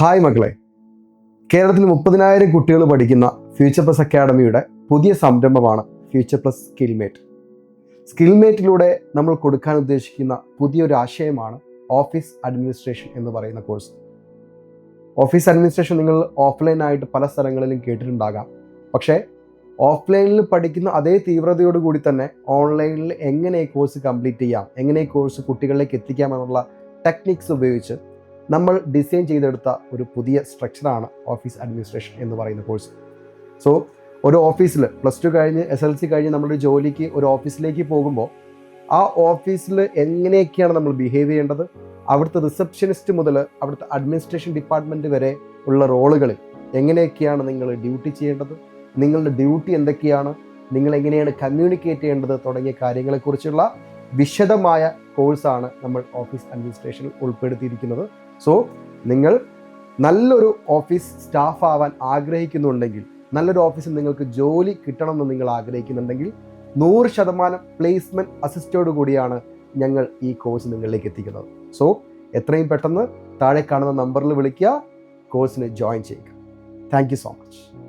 Hi മക്കളെ. കേരളത്തിൽ മുപ്പതിനായിരം കുട്ടികൾ പഠിക്കുന്ന ഫ്യൂച്ചർ പ്ലസ് അക്കാഡമിയുടെ പുതിയ സംരംഭമാണ് ഫ്യൂച്ചർ പ്ലസ് സ്കിൽമേറ്റ് സ്കിൽമേറ്റിലൂടെ നമ്മൾ കൊടുക്കാൻ ഉദ്ദേശിക്കുന്ന പുതിയൊരു ആശയമാണ് ഓഫീസ് അഡ്മിനിസ്ട്രേഷൻ എന്ന് പറയുന്ന കോഴ്സ് ഓഫീസ് അഡ്മിനിസ്ട്രേഷൻ നിങ്ങൾ ഓഫ്ലൈനായിട്ട് പല സ്ഥലങ്ങളിലും കേട്ടിട്ടുണ്ടാകാം. പക്ഷേ ഓഫ്ലൈനിൽ പഠിക്കുന്ന അതേ തീവ്രതയോട് കൂടി തന്നെ ഓൺലൈനിൽ എങ്ങനെ ഈ കോഴ്സ് കംപ്ലീറ്റ് ചെയ്യാം എങ്ങനെ ഈ കോഴ്സ് കുട്ടികളിലേക്ക് എത്തിക്കാം എന്നുള്ള ടെക്നിക്സ് ഉപയോഗിച്ച് നമ്മൾ ഡിസൈൻ ചെയ്തെടുത്ത ഒരു പുതിയ സ്ട്രക്ചറാണ് ഓഫീസ് അഡ്മിനിസ്ട്രേഷൻ എന്ന് പറയുന്ന കോഴ്സ് സോ ഒരു ഓഫീസിൽ പ്ലസ് ടു കഴിഞ്ഞ് എസ് എൽ സി കഴിഞ്ഞ് നമ്മളൊരു ജോലിക്ക് ഒരു ഓഫീസിലേക്ക് പോകുമ്പോൾ ആ ഓഫീസിൽ എങ്ങനെയൊക്കെയാണ് നമ്മൾ ബിഹേവ് ചെയ്യേണ്ടത്? അവിടുത്തെ റിസപ്ഷനിസ്റ്റ് മുതൽ അവിടുത്തെ അഡ്മിനിസ്ട്രേഷൻ ഡിപ്പാർട്ട്മെന്റ് വരെ ഉള്ള റോളുകളിൽ എങ്ങനെയൊക്കെയാണ് നിങ്ങൾ ഡ്യൂട്ടി ചെയ്യേണ്ടത്? നിങ്ങളുടെ ഡ്യൂട്ടി എന്തൊക്കെയാണ്? നിങ്ങൾ എങ്ങനെയാണ് കമ്മ്യൂണിക്കേറ്റ് ചെയ്യേണ്ടത്? തുടങ്ങിയ കാര്യങ്ങളെക്കുറിച്ചുള്ള വിശദമായ കോഴ്സാണ് നമ്മൾ ഓഫീസ് അഡ്മിനിസ്ട്രേഷനിൽ ഉൾപ്പെടുത്തിയിരിക്കുന്നത്. സോ നിങ്ങൾ നല്ലൊരു ഓഫീസ് സ്റ്റാഫ് ആവാൻ ആഗ്രഹിക്കുന്നുണ്ടെങ്കിൽ നല്ലൊരു ഓഫീസിൽ നിങ്ങൾക്ക് ജോലി കിട്ടണമെന്ന് നിങ്ങൾ ആഗ്രഹിക്കുന്നുണ്ടെങ്കിൽ നൂറ് ശതമാനം പ്ലേസ്മെന്റ് അസിസ്റ്റോട് കൂടിയാണ് ഞങ്ങൾ ഈ കോഴ്സ് നിങ്ങളിലേക്ക് എത്തിക്കുന്നത്. സോ എത്രയും പെട്ടെന്ന് താഴെ കാണുന്ന നമ്പറിൽ വിളിക്കുക കോഴ്സിന് ജോയിൻ ചെയ്യുക. Thank so much.